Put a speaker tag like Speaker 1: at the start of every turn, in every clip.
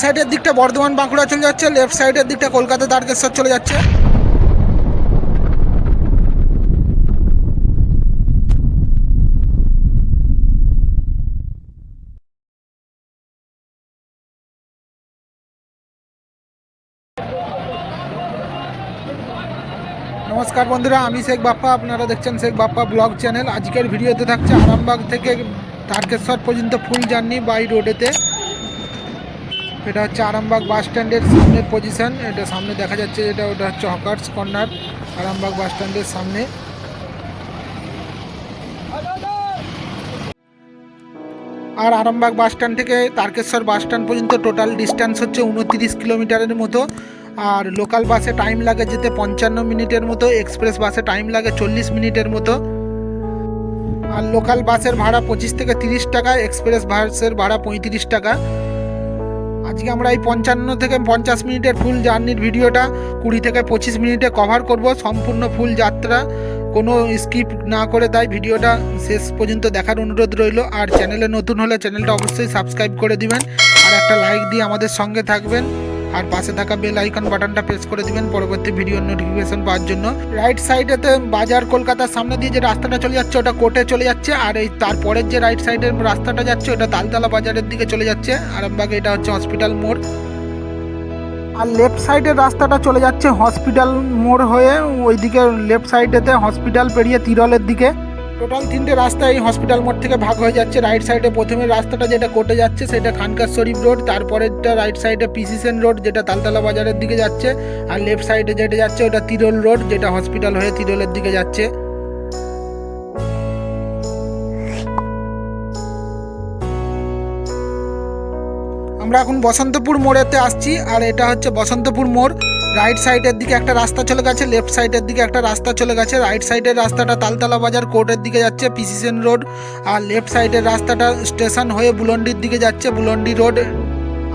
Speaker 1: সাইডের দিকটা বর্ধমান বাঁকুড়া চলে যাচ্ছে লেফট সাইডের দিকটা কলকাতা তারকেশ্বর চলে যাচ্ছে। নমস্কার বন্ধুরা, আমি শেখ বাপ্পা, আপনারা দেখছেন শেখ বাপ্পা ব্লগ চ্যানেল। আজকের ভিডিওতে থাকছে আরামবাগ থেকে তারকেশ্বর পর্যন্ত ফুল জার্নি বাই রোডেতে এটা হচ্ছে আরামবাগ বাস স্ট্যান্ডের সামনের পজিশন এটা সামনে দেখা যাচ্ছে যেটা, ওটা হচ্ছে হকার্স কর্নার আরামবাগ বাস স্ট্যান্ডের সামনে। আর আরামবাগ বাস স্ট্যান্ড থেকে তারকেশ্বর বাস স্ট্যান্ড পর্যন্ত টোটাল ডিস্টেন্স হচ্ছে উনত্রিশ কিলোমিটারের মতো। আর লোকাল বাসে টাইম লাগে যেতে পঞ্চান্ন মিনিটের মতো এক্সপ্রেস বাসে টাইম লাগে চল্লিশ মিনিটের মতো। আর লোকাল বাসের ভাড়া পঁচিশ থেকে তিরিশ টাকা এক্সপ্রেস বাসের ভাড়া পঁয়ত্রিশ টাকা। আজকে আমরা এই পঞ্চান্ন থেকে পঞ্চাশ মিনিটের ফুল জার্নির ভিডিওটা কুড়ি থেকে পঁচিশ মিনিটে কভার করব। সম্পূর্ণ ফুল যাত্রা, কোনো স্কিপ না করে তাই ভিডিওটা শেষ পর্যন্ত দেখার অনুরোধ রইল। আর চ্যানেলে নতুন হলে চ্যানেলটা অবশ্যই সাবস্ক্রাইব করে দিবেন। আর একটা লাইক দিয়ে আমাদের সঙ্গে থাকবেন। আর পাশে থাকা বেল আইকন বাটনটা প্রেস করে দিবেন, পরবর্তী ভিডিওর নোটিফিকেশন পাওয়ার জন্য। রাইট সাইডেতে বাজার কলকাতার সামনে দিয়ে যে রাস্তাটা চলে যাচ্ছে, ওটা কোর্টে চলে যাচ্ছে, আর এই তারপরের যে রাইট সাইডের রাস্তাটা যাচ্ছে, ওটা তালতলা বাজারের দিকে চলে যাচ্ছে। আরামবাগ এটা হচ্ছে হসপিটাল মোড়। আর লেফট সাইডের রাস্তাটা চলে যাচ্ছে হসপিটাল মোড় হয়ে, ওইদিকে লেফট সাইডেতে হসপিটাল পেরিয়ে তিরলের দিকে। টোটাল তিনটে রাস্তা এই হসপিটাল মোড় থেকে ভাগ হয়ে যাচ্ছে। রাইট সাইডে প্রথমে রাস্তাটা যেটা কোটে যাচ্ছে, সেটা খানকার শরীফ রোড তারপরেরটা রাইট সাইডে পিসিসেন রোড যেটা তালতলা বাজারের দিকে যাচ্ছে, আর লেফট সাইডে যেটা যাচ্ছে, ওটা তিরল রোড যেটা হসপিটাল হয়ে তিরলের দিকে যাচ্ছে। আমরা এখন বসন্তপুর মোড়েতে আসছি, আর এটা হচ্ছে বসন্তপুর মোড়। রাইট সাইডের দিকে একটা রাস্তা চলে গেছে লেফট সাইডের দিকে একটা রাস্তা চলে গেছে। রাইট সাইডের রাস্তাটা তালতলা বাজার কোর্টের দিকে যাচ্ছে পিসিসেন রোড আর লেফট সাইডের রাস্তাটা স্টেশন হয়ে বুলন্ডির দিকে যাচ্ছে বুলন্ডি রোড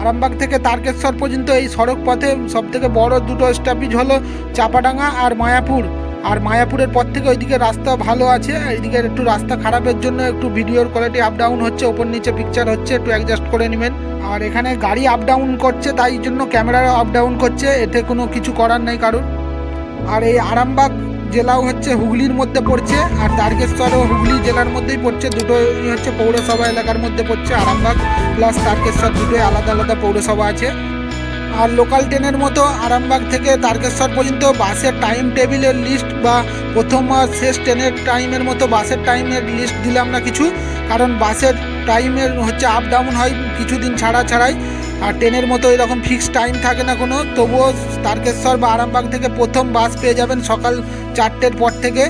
Speaker 1: আরামবাগ থেকে তারকেশ্বর পর্যন্ত এই সড়ক পথে সবথেকে বড় দুটো স্টপেজ হলো চাপাডাঙ্গা আর মায়াপুর। আর মায়াপুরের পর থেকে ওইদিকে রাস্তা ভালো আছে, এইদিকে একটু রাস্তা খারাপের জন্য একটু ভিডিওর কোয়ালিটি আপ ডাউন হচ্ছে, ওপর নিচে পিকচার হচ্ছে, একটু অ্যাডজাস্ট করে নেবেন। আর এখানে গাড়ি আপ ডাউন করছে, তাই জন্য ক্যামেরা আপ ডাউন করছে, এতে কোনো কিছু করার নেই কারোর। আর এই আরামবাগ জেলাও হচ্ছে হুগলির মধ্যে পড়ছে, আর তারকেশ্বরও হুগলি জেলার মধ্যেই পড়ছে দুটোই হচ্ছে পৌরসভা এলাকার মধ্যে পড়ছে আরামবাগ প্লাস তারকেশ্বর দুটোই আলাদা আলাদা পৌরসভা আছে। আর লোকাল ট্রেনের মতো আরামবাগ থেকে তারকেশ্বর পর্যন্ত বাসের টাইম টেবিলের লিস্ট বা প্রথম আর শেষ ট্রেনের টাইমের মতো বাসের টাইমের লিস্ট দিলাম না কিছু। কারণ বাসের টাইমের হচ্ছে আপ ডাউন হয় কিছুদিন ছাড়া ছাড়াই। আর ট্রেনের মতো এরকম ফিক্সড টাইম থাকে না কোনো। তবুও তারকেশ্বর বা আরামবাগ থেকে প্রথম বাস পেয়ে যাবেন সকাল চারটের পর থেকে।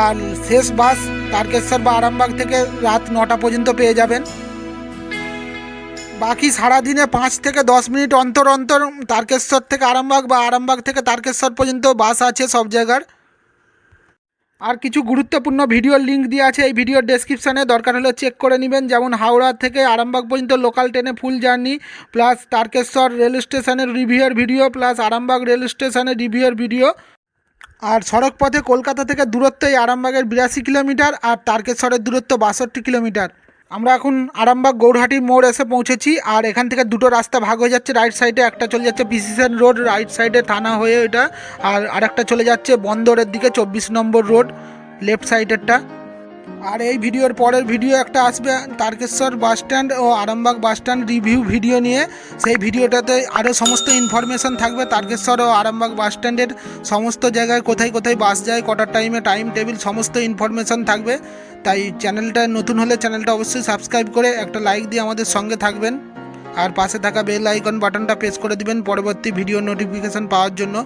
Speaker 1: আর শেষ বাস তারকেশ্বর বা আরামবাগ থেকে রাত নটা পর্যন্ত পেয়ে যাবেন। বাকি সারাদিনে পাঁচ থেকে দশ মিনিট অন্তর অন্তর তারকেশ্বর থেকে আরামবাগ বা আরামবাগ থেকে তারকেশ্বর পর্যন্ত বাস আছে সব জায়গার। আর কিছু গুরুত্বপূর্ণ ভিডিওর লিঙ্ক দিয়ে আছে, এই ভিডিওর ডেসক্রিপশানে দরকার হলে চেক করে নেবেন, যেমন হাওড়া থেকে আরামবাগ পর্যন্ত লোকাল ট্রেনে full journey plus Tarakeswar rail স্টেশনের রিভিউর ভিডিও প্লাস আরামবাগ রেল স্টেশনের রিভিউর ভিডিও আর সড়ক পথে কলকাতা থেকে দূরত্ব এই আরামবাগের বিরাশি কিলোমিটার আর তারকেশ্বরের দূরত্ব বাষট্টি কিলোমিটার আমরা এখন আরামবাগ গৌরহাটি মোড় এসে পৌঁছেছি, আর এখান থেকে দুটো রাস্তা ভাগ হয়ে যাচ্ছে রাইট সাইডে একটা চলে যাচ্ছে পিসিসেন রোড রাইট সাইডে থানা হয়ে এটা, আর আরেকটা চলে যাচ্ছে বন্দরের দিকে, চব্বিশ নম্বর রোড লেফট সাইডেরটা আর এই ভিডিওর পরের ভিডিও একটা আসবে, তারকেশ্বর বাস স্ট্যান্ড ও Arambagh bus stand review video নিয়ে। সেই ভিডিওটাতে আরও সমস্ত ইনফরমেশন থাকবে, তারকেশ্বর ও আরামবাগ বাস স্ট্যান্ডের সমস্ত জায়গায়, কোথায় কোথায় বাস যায়, কটার টাইমে টাইম টেবিল সমস্ত ইনফরমেশন থাকবে। তাই চ্যানেলটা নতুন হলে চ্যানেলটা অবশ্যই সাবস্ক্রাইব করে একটা লাইক দিয়ে আমাদের সঙ্গে থাকবেন। আর পাশে থাকা বেল আইকন বাটনটা প্রেস করে দিবেন পরবর্তী ভিডিও নোটিফিকেশন পাওয়ার জন্য।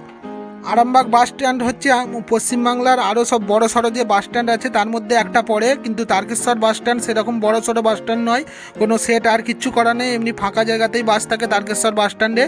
Speaker 1: আরামবাগ বাস স্ট্যান্ড হচ্ছে পশ্চিমবাংলার আরও সব বড় সড়ো যে বাস স্ট্যান্ড আছে, তার মধ্যে একটা পড়ে। কিন্তু তারকেশ্বর বাস স্ট্যান্ড সেরকম বড় সড়ো বাস স্ট্যান্ড নয়। কোনো সেট আর কিচ্ছু করা নেই, এমনি ফাঁকা জায়গাতেই বাস থাকে তারকেশ্বর বাস স্ট্যান্ডে।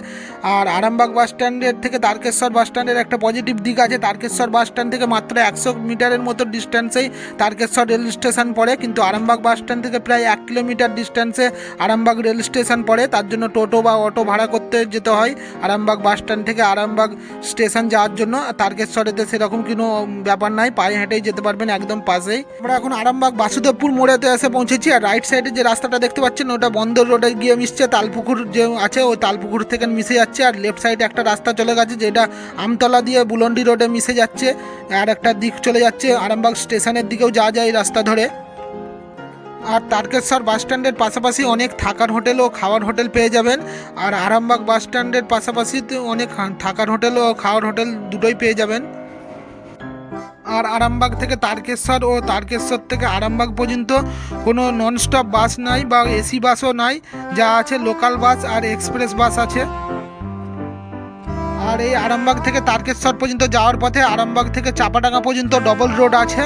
Speaker 1: আর আরামবাগ বাস স্ট্যান্ডের থেকে তারকেশ্বর বাস স্ট্যান্ডের একটা পজিটিভ দিক আছে, তারকেশ্বর বাস স্ট্যান্ড থেকে মাত্র একশো মিটারের মতো ডিস্ট্যান্সেই তারকেশ্বর রেল স্টেশন পড়ে। কিন্তু আরামবাগ বাস স্ট্যান্ড থেকে প্রায় এক কিলোমিটার ডিস্ট্যান্সে আরামবাগ রেল স্টেশন পড়ে। তার জন্য টোটো বা অটো ভাড়া করতে যেতে হয়। আরামবাগ বাস স্ট্যান্ড থেকে আরামবাগ স্টেশন যাওয়ার যাওয়ার জন্য, তারকেশ্বরেতে সেরকম কোনো ব্যাপার নাই, পায়ে হেঁটেই যেতে পারবেন একদম পাশেই। আমরা এখন আরামবাগ বাসুদেবপুর মোড়েতে এসে পৌঁছেছি, আর রাইট সাইডে যে রাস্তাটা দেখতে পাচ্ছেন, ওটা বন্দর রোডে গিয়ে মিশছে, তালপুকুর যে আছে, ওই তালপুকুর থেকে মিশে যাচ্ছে, আর লেফট সাইডে একটা রাস্তা চলে গেছে, যেটা আমতলা দিয়ে বুলন্ডি রোডে মিশে যাচ্ছে, আর একটা দিক চলে যাচ্ছে, আরামবাগ স্টেশনের দিকেও যাওয়া যায় রাস্তা ধরে। আর তারকেশ্বর বাস স্ট্যান্ডের পাশাপাশি অনেক থাকার হোটেল ও খাওয়ার হোটেল পেয়ে যাবেন। আর আরামবাগ বাস স্ট্যান্ডের পাশাপাশি অনেক থাকার হোটেল ও খাওয়ার হোটেল দুটোই পেয়ে যাবেন। আর আরামবাগ থেকে তারকেশ্বর ও তারকেশ্বর থেকে আরামবাগ পর্যন্ত কোনো ননস্টপ বাস নাই বা এসি বাসও নাই, যা আছে লোকাল বাস আর এক্সপ্রেস বাস আছে। আর এই আরামবাগ থেকে তারকেশ্বর পর্যন্ত যাওয়ার পথে আরামবাগ থেকে চাপাডাঙ্গা পর্যন্ত ডবল রোড আছে।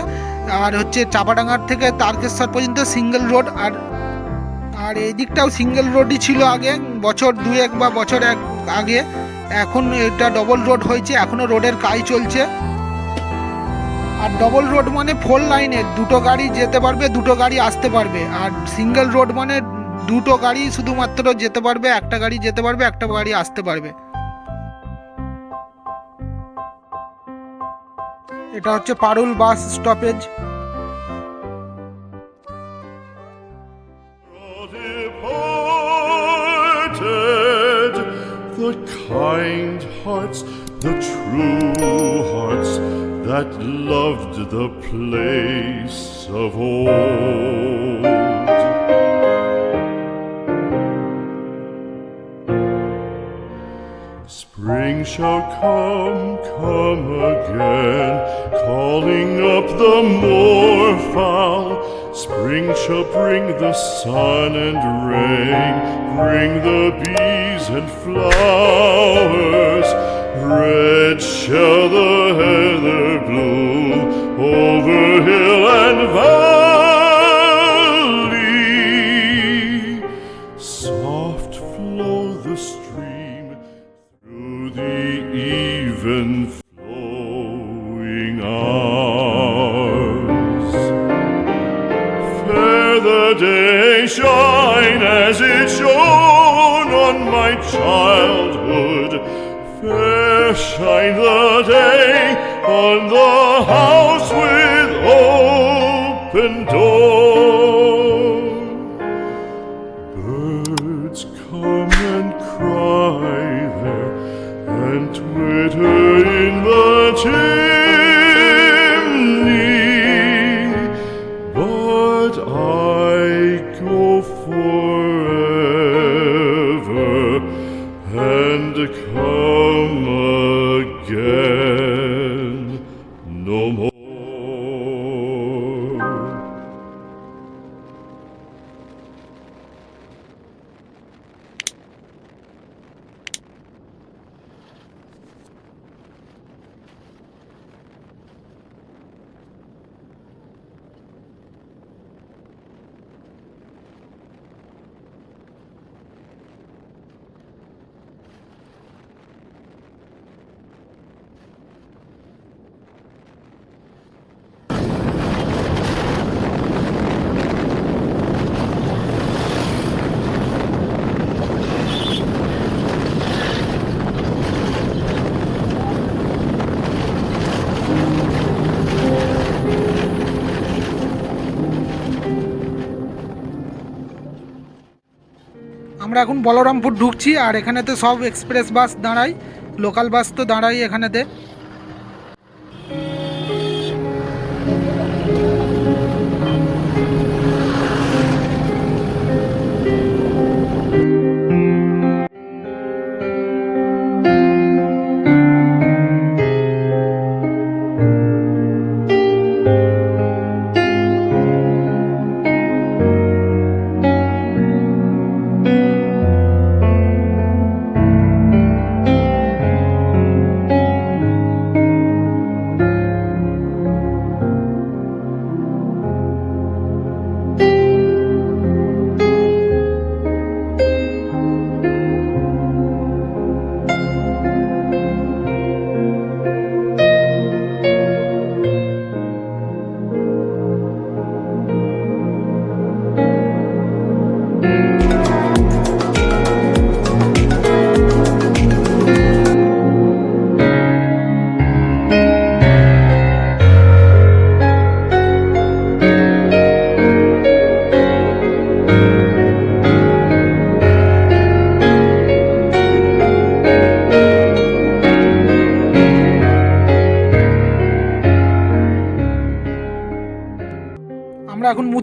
Speaker 1: আর হচ্ছে চাপাডাঙ্গার থেকে তারকেশ্বর পর্যন্ত সিঙ্গেল রোড আর আর এই দিকটাও সিঙ্গেল রোডই ছিল আগে, বছর দুয়েক বা বছর এক আগে। এখন এটা ডবল রোড হয়েছে এখনও রোডের কাজ চলছে। আর ডবল রোড মানে ফোর লাইনের দুটো গাড়ি যেতে পারবে, দুটো গাড়ি আসতে পারবে। আর সিঙ্গেল রোড মানে দুটো গাড়ি শুধুমাত্র যেতে পারবে, একটা গাড়ি যেতে পারবে, একটা গাড়ি আসতে পারবে। এটা হচ্ছে Parul bus stoppage
Speaker 2: departed, the kind hearts, the true hearts that loved the place of old. Spring shall come, come again, the moorfowl. Spring shall bring the sun and rain, bring the bees and flowers. Red shall the heather bloom over shine the
Speaker 1: আমরা এখন বলরামপুর ঢুকছি আর এখানেতে সব express বাস দাঁড়াই local bus তো দাঁড়াই এখানেতে।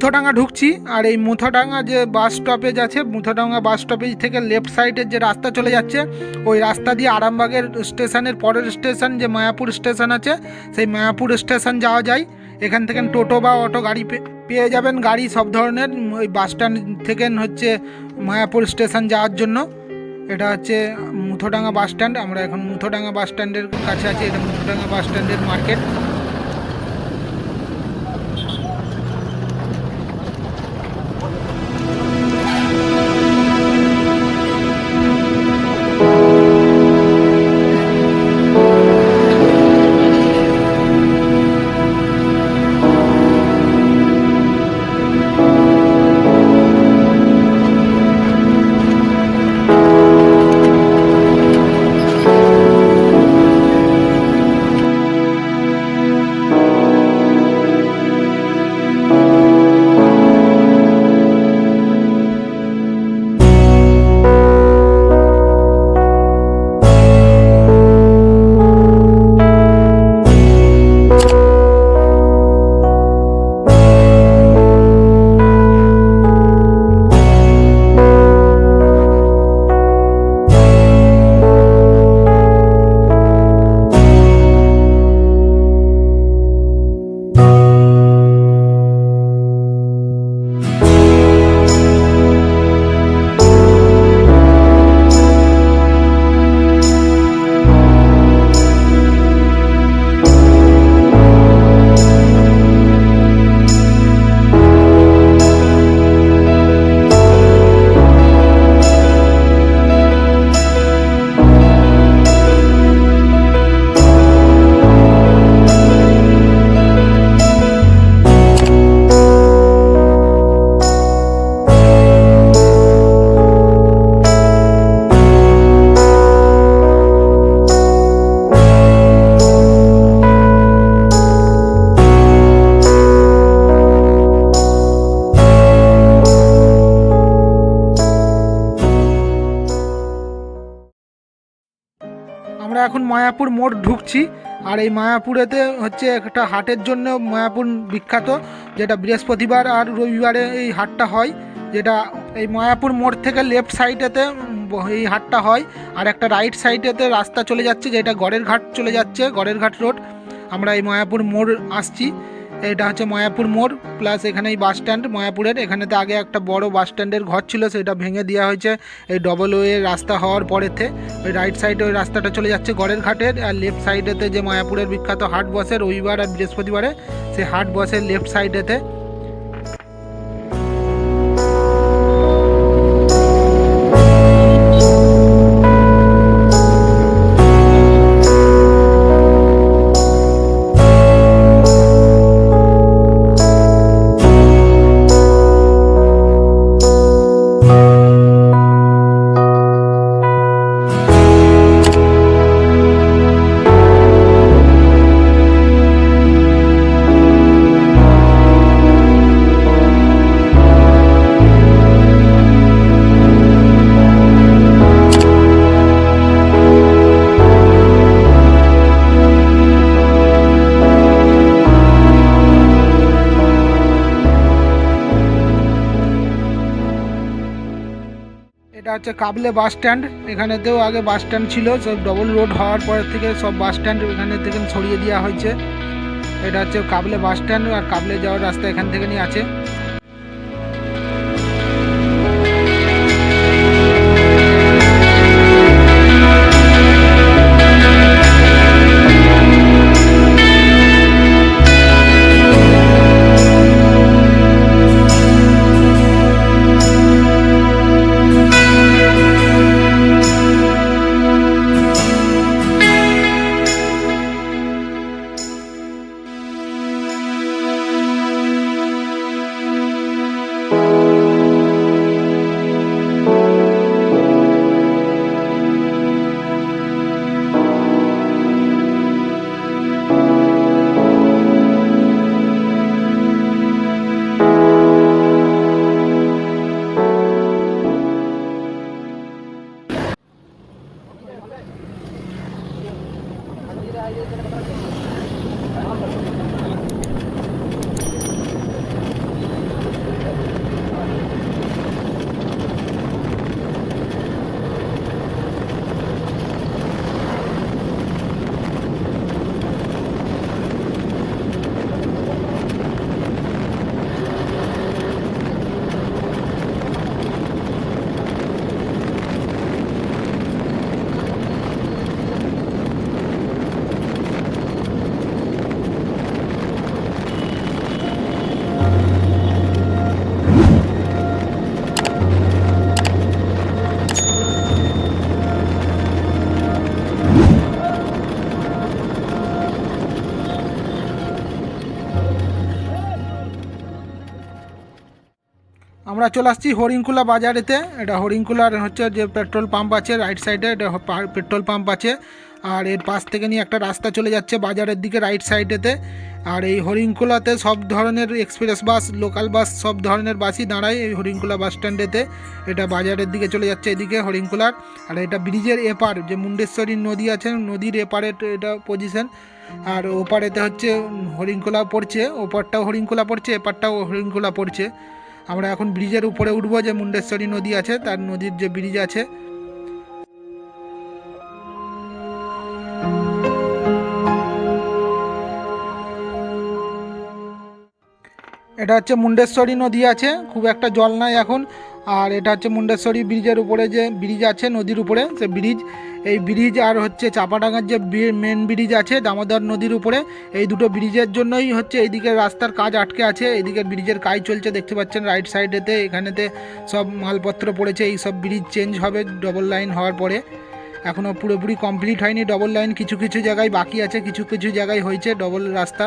Speaker 1: মুথোডাঙ্গা ঢুকছি, আর এই মুথোডাঙ্গা যে বাস স্টপেজ আছে, মুথোডাঙ্গা বাস স্টপেজ থেকে লেফট সাইডের যে রাস্তা চলে যাচ্ছে, ওই রাস্তা দিয়ে আরামবাগের স্টেশনের পরের স্টেশন যে মায়াপুর স্টেশন আছে, সেই মায়াপুর স্টেশন যাওয়া যায়। এখান থেকে টোটো বা অটো গাড়ি পেয়ে যাবেন গাড়ি সব ধরনের, ওই বাস স্ট্যান্ড থেকে হচ্ছে মায়াপুর স্টেশন যাওয়ার জন্য। এটা হচ্ছে মুথোডাঙ্গা বাস স্ট্যান্ড আমরা এখন মুথোডাঙ্গা বাস স্ট্যান্ডের কাছে আছি, এটা মুথোডাঙ্গা বাস স্ট্যান্ডের মার্কেট আমরা এখন মায়াপুর মোড় ঢুকছি, আর এই মায়াপুরেতে হচ্ছে একটা হাটের জন্য মায়াপুর বিখ্যাত, যেটা বৃহস্পতিবার আর রবিবারে এই হাটটা হয়, যেটা এই মায়াপুর মোড় থেকে লেফট সাইডেতে এই হাটটা হয়, আর একটা রাইট সাইডেতে রাস্তা চলে যাচ্ছে, যেটা গড়ের ঘাট চলে যাচ্ছে গড়ের ঘাট রোড আমরা এই মায়াপুর মোড় আসছি এটা হচ্ছে মায়াপুর মোড় প্লাস এখানে এই বাস স্ট্যান্ড মায়াপুরের এখানেতে আগে একটা বড় বাস স্ট্যান্ডের ঘর ছিল, সেটা ভেঙে দেওয়া হয়েছে। এই ডবল ওয়ে রাস্তা হওয়ার পরেতে ওই রাইট সাইডে ওই রাস্তাটা চলে যাচ্ছে গড়ের ঘাটের, আর লেফট সাইডেতে যে মায়াপুরের বিখ্যাত হাট বসে রবিবার আর বৃহস্পতিবারে, সেই হাট বসে লেফট সাইডেতে হচ্ছে কাবলে বাস স্ট্যান্ড। এখানেতেও আগে বাস স্ট্যান্ড ছিল সব ডবল রোড হওয়ার পর থেকে সব বাস স্ট্যান্ড এখানে থেকে ছড়িয়ে দেওয়া হয়েছে। এটা হচ্ছে কাবলে বাস স্ট্যান্ড আর কাবলে যাওয়ার রাস্তা এখান থেকে নিয়ে আছে। আমরা চলে আসছি হরিংকুলা বাজারেতে। এটা হরিংকুলার হচ্ছে যে পেট্রোল পাম্প আছে রাইট সাইডে এটা পেট্রোল পাম্প আছে। আর এর পাশ থেকে নিয়ে একটা রাস্তা চলে যাচ্ছে বাজারের দিকে রাইট সাইডেতে আর এই হরিংকুলাতে সব ধরনের এক্সপ্রেস বাস লোকাল বাস সব ধরনের বাসই দাঁড়ায় এই হরিংকুলা বাস স্ট্যান্ডেতে এটা বাজারের দিকে চলে যাচ্ছে এদিকে হরিংকুলার আর এটা ব্রিজের এপার, যে মুন্ডেশ্বরী নদী আছে, নদীর এপারে এটা পজিশন আর ওপারেতে হচ্ছে হরিংকুলা পড়ছে, ওপারটাও হরিংকুলা পড়ছে, এপারটাও হরিংকুলা পড়ছে। আমরা এখন ব্রিজের উপরে উঠবো, যে মুন্ডেশ্বরী নদী আছে, তার নদীর যে ব্রিজ আছে। এটা হচ্ছে মুন্ডেশ্বরী নদী আছে, খুব একটা জল নাই এখন। আর এটা হচ্ছে মুন্ডেশ্বরী ব্রিজের উপরে যে ব্রিজ আছে, নদীর উপরে, সে ব্রিজ। এই ব্রিজ আর হচ্ছে চাপাডাঙ্গার যে মেন ব্রিজ আছে, দামোদর নদীর উপরে, এই দুটো ব্রিজের জন্যই হচ্ছে এইদিকে রাস্তার কাজ আটকে আছে। এইদিকে ব্রিজের কাজ চলছে, দেখতে পাচ্ছেন রাইট সাইডেতে এখানেতে সব মালপত্র পড়েছে, এই সব ব্রিজ চেঞ্জ হবে ডবল লাইন হওয়ার পরে। এখনও পুরোপুরি কমপ্লিট হয়নি ডবল লাইন কিছু কিছু জায়গায় বাকি আছে, কিছু কিছু জায়গায় হয়েছে ডবল রাস্তা।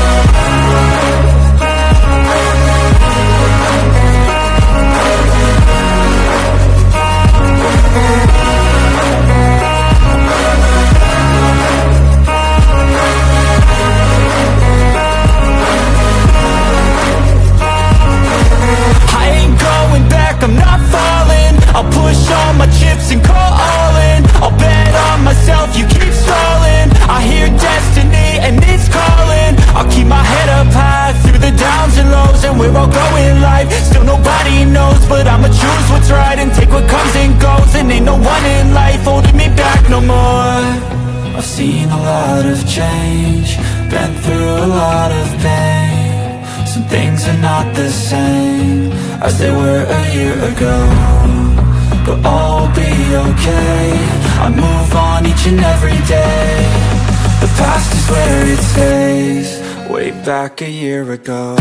Speaker 3: fairy tales way back a year ago.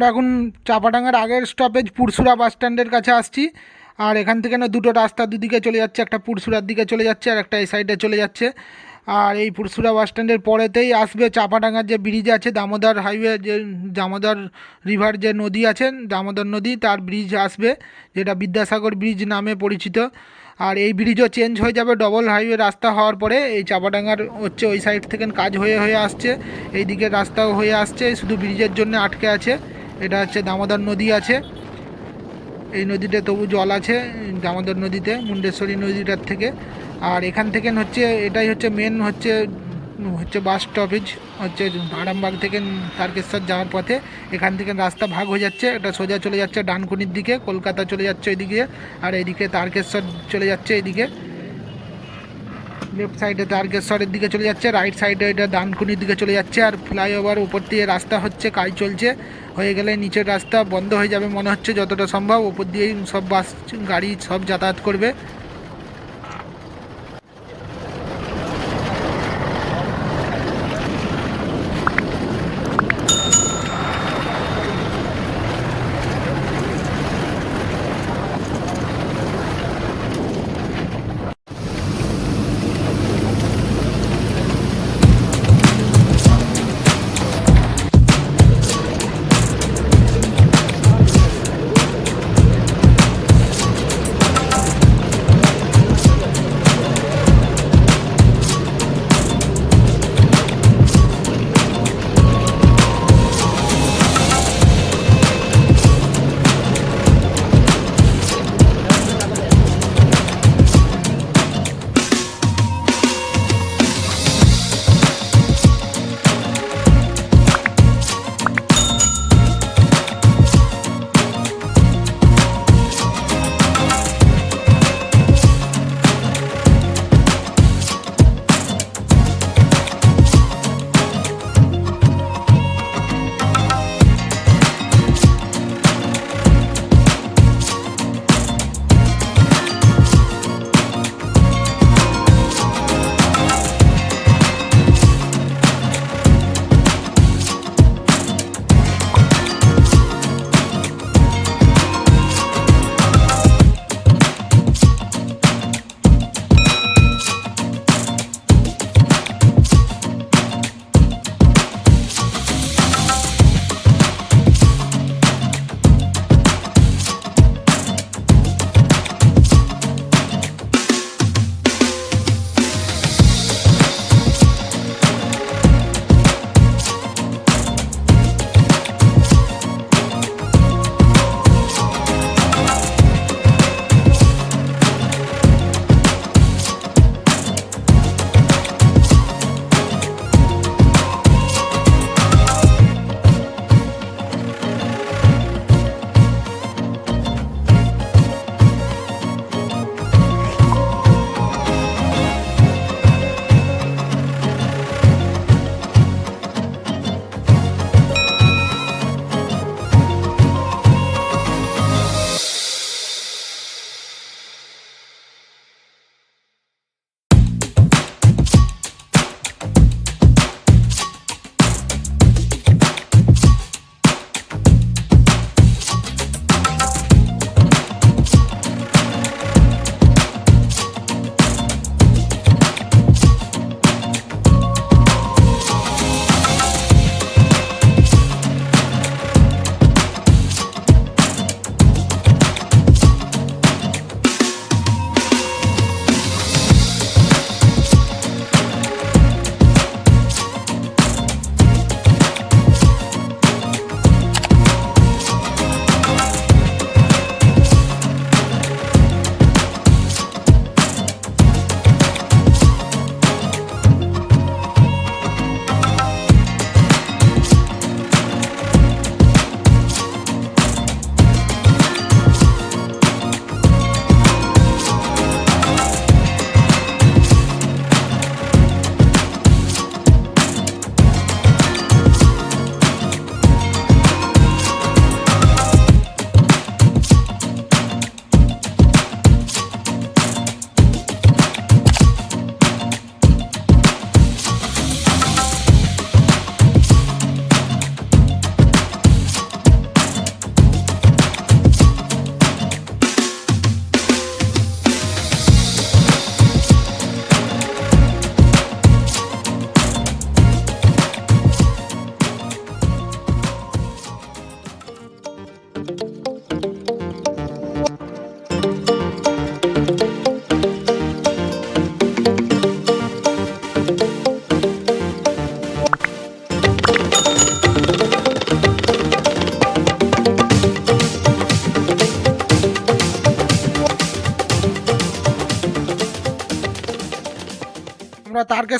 Speaker 1: আমরা এখন চাপাডাঙ্গার আগের স্টপেজ পুরসুরা বাস স্ট্যান্ডের কাছে আসছি। আর এখান থেকে না দুটো রাস্তা দুদিকে চলে যাচ্ছে, একটা পুরসুরার দিকে চলে যাচ্ছে আর একটা এই সাইডে চলে যাচ্ছে। আর এই পুরসুরা বাস স্ট্যান্ডের পরেতেই আসবে চাপাডাঙ্গার যে ব্রিজ আছে, দামোদর হাইওয়ে যে, দামোদর রিভার যে নদী আছে, দামোদর নদী, তার ব্রিজ আসবে, যেটা বিদ্যাসাগর ব্রিজ নামে পরিচিত। আর এই ব্রিজও চেঞ্জ হয়ে যাবে ডবল হাইওয়ে রাস্তা হওয়ার পরে, এই চাপাডাঙ্গার হচ্ছে ওই সাইড থেকে কাজ হয়ে হয়ে আসছে এই দিকে রাস্তাও হয়ে আসছে, শুধু ব্রিজের জন্য আটকে আছে। এটা হচ্ছে দামোদর নদী আছে। এই নদীতে তবু জল আছে, দামোদর নদীতে, মুন্ডেশ্বরী নদীটার থেকে। আর এখান থেকে হচ্ছে, এটাই হচ্ছে মেন হচ্ছে হচ্ছে বাস স্টপেজ হচ্ছে আরামবাগ থেকে তারকেশ্বর যাওয়ার পথে। এখান থেকে রাস্তা ভাগ হয়ে যাচ্ছে, এটা সোজা চলে যাচ্ছে ডানকুনির দিকে, কলকাতা চলে যাচ্ছে এদিকে আর এদিকে তারকেশ্বর চলে যাচ্ছে এদিকে। লেফট সাইডে তারকেশ্বরের দিকে চলে যাচ্ছে রাইট সাইডে এটা দানকুনির দিকে চলে যাচ্ছে আর ফ্লাইওভার উপর দিয়ে রাস্তা হচ্ছে, কাজ চলছে। হয়ে গেলে নিচের রাস্তা বন্ধ হয়ে যাবে মনে হচ্ছে, যতটা সম্ভব। উপর দিয়েই সব বাস, গাড়ি সব যাতায়াত করবে।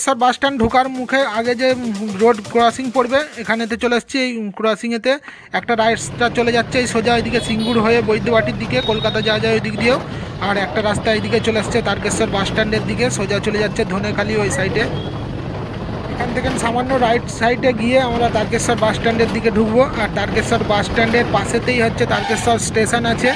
Speaker 1: তারকেশ্বর বাস স্ট্যান্ড ঢোকার মুখে আগে যে রোড ক্রসিং পড়বে, এখানেতে চলে এসেছি এই ক্রসিংয়েতে একটা রাস্তা চলে যাচ্ছে, এই সোজা ওইদিকে সিঙ্গুর হয়ে বৈদ্যবাটির দিকে, কলকাতা যাওয়া যায় ওই দিক দিয়েও। আর একটা রাস্তা এইদিকে চলে আসছে তারকেশ্বর বাস স্ট্যান্ডের দিকে, সোজা চলে যাচ্ছে ধনেখালি ওই সাইডে। এখান থেকে সামান্য রাইট সাইডে গিয়ে আমরা তারকেশ্বর বাস স্ট্যান্ডের দিকে ঢুকবো। আর তারকেশ্বর বাস স্ট্যান্ডের পাশেতেই হচ্ছে তারকেশ্বর স্টেশন আছে।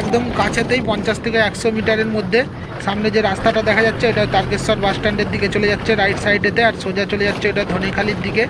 Speaker 1: একদম কাছেতেই পঞ্চাশ থেকে একশো মিটারের মধ্যে। সামনে যে রাস্তাটা দেখা যাচ্ছে, এটা তারকেশ্বর বাস স্ট্যান্ডের দিকে চলে যাচ্ছে রাইট সাইডেতে আর সোজা চলে যাচ্ছে, এটা ধনেখালির দিকে।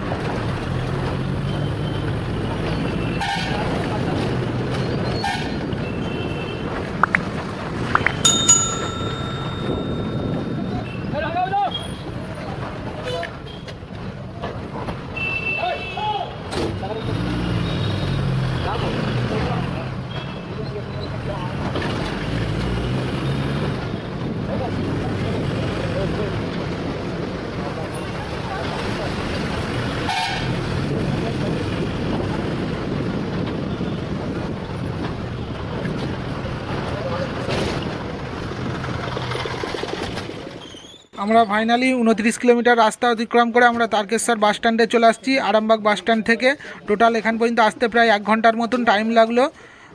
Speaker 1: আমরা ফাইনালি উনত্রিশ কিলোমিটার রাস্তা অতিক্রম করে আমরা তারকেশ্বর বাস স্ট্যান্ডে চলে আসছি, আরামবাগ বাস স্ট্যান্ড থেকে। টোটাল এখান পর্যন্ত আসতে প্রায় এক ঘণ্টার মতন টাইম লাগল।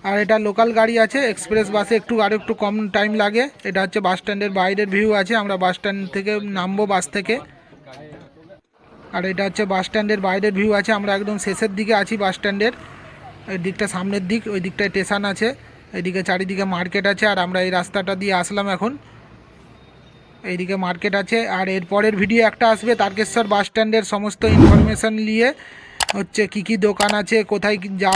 Speaker 1: আর এটা লোকাল গাড়ি আছে এক্সপ্রেস বাসে একটু আরও একটু কম টাইম লাগে। এটা হচ্ছে বাস স্ট্যান্ডের বাইরের ভিউ আছে, আমরা বাস স্ট্যান্ড থেকে নামবো বাস থেকে। আর এটা হচ্ছে বাস স্ট্যান্ডের বাইরের ভিউ আছে, আমরা একদম শেষের দিকে আছি বাস স্ট্যান্ডের এই দিকটা সামনের দিক, ওই দিকটায় স্টেশন আছে। এদিকে চারিদিকে মার্কেট আছে, আর আমরা এই রাস্তাটা দিয়ে আসলাম এখন। এইদিকে মার্কেট আছে। আর এর পরের ভিডিও একটা আসবে, তারকেশ্বর বাস স্ট্যান্ডের সমস্ত ইনফরমেশন নিয়ে। হচ্ছে কি কি দোকান আছে, কোথায় যা